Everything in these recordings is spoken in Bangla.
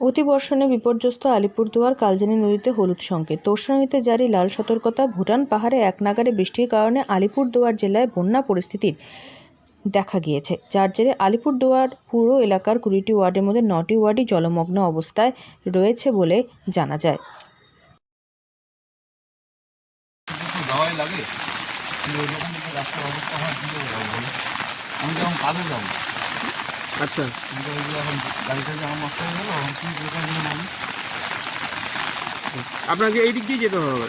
অতিবর্ষণে বিপর্যস্ত আলিপুরদুয়ার কালজানি নদীতে হলুদ সংকেত। তোরসা নদীতে জারি লাল সতর্কতা, ভুটান পাহাড়ে এক নাগারে বৃষ্টির কারণে আলিপুরদুয়ার জেলায় বন্যা পরিস্থিতির দেখা গিয়েছে। যার জেরে আলিপুরদুয়ার পুরো এলাকার কুড়িটি ওয়ার্ডের মধ্যে নটি ওয়ার্ডই জলমগ্ন অবস্থায় রয়েছে বলে জানা যায়। আমি যখন কাজে যাব আচ্ছা। আপনাকে এই দিক দিয়ে যেতে হবে।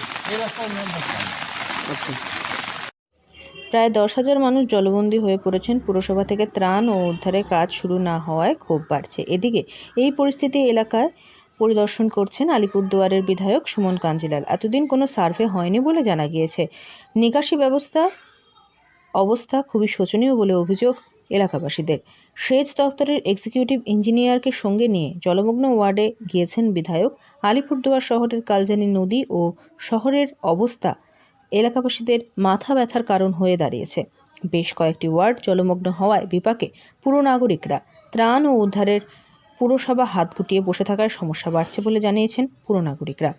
আচ্ছা। প্রায় দশ হাজার মানুষ জলবন্দী হয়ে পড়েছেন পুরসভা থেকে ত্রাণ ও উদ্ধারের কাজ শুরু না হওয়ায় ক্ষোভ বাড়ছে। এদিকে এই পরিস্থিতি এলাকায় পরিদর্শন করছেন আলিপুরদুয়ারের বিধায়ক সুমন কাঞ্জিলাল। এতদিন কোনো সার্ভে হয়নি বলে জানা গিয়েছে। নিকাশি ব্যবস্থা অবস্থা খুবই শোচনীয় বলে অভিযোগ এলাকাবাসীদের। সেচ দপ্তরের এক্সিকিউটিভ ইঞ্জিনিয়ারকে সঙ্গে নিয়ে জলমগ্ন ওয়ার্ডে গিয়েছেন বিধায়ক আলিপুরদুয়ার শহরের কালজানি নদী ও শহরের অবস্থা এলাকাবাসীদের মাথা ব্যথার কারণ হয়ে দাঁড়িয়েছে। বেশ কয়েকটি ওয়ার্ড জলমগ্ন হওয়ায় বিপাকে পুরো নাগরিকরা ত্রাণ ও উদ্ধারের পুরসভা হাত গুটিয়ে বসে থাকায় সমস্যা বাড়ছে বলে জানিয়েছেন পুরো নাগরিকরা।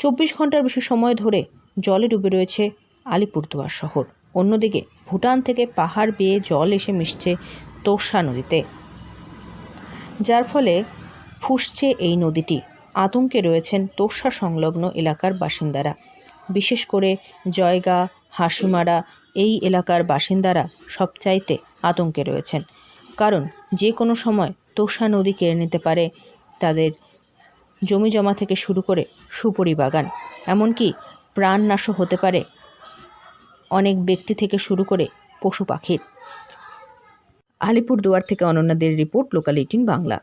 চব্বিশ ঘণ্টার বেশি সময় ধরে জলে ডুবে রয়েছে আলিপুরদুয়ার শহর। অন্যদিকে ভুটান থেকে পাহাড় বেয়ে জল এসে মিশছে তোর্ষা নদীতে। যার ফলে ফুসছে এই নদীটি। আতঙ্কে রয়েছেন তোর্ষা সংলগ্ন এলাকার বাসিন্দারা। বিশেষ করে জয়গা, হাসিমারা এই এলাকার বাসিন্দারা সবচাইতে আতঙ্কে রয়েছেন। কারণ যে কোনো সময় তোষা নদী কেড়ে নিতে পারে তাদের জমি জমা থেকে শুরু করে সুপরি বাগান এমনকি প্রাণনাশও হতে পারে অনেক ব্যক্তি থেকে শুরু করে পশু পাখির। আলিপুরদুয়ার থেকে অনন্যাদের রিপোর্ট লোকাল এইটিন বাংলা।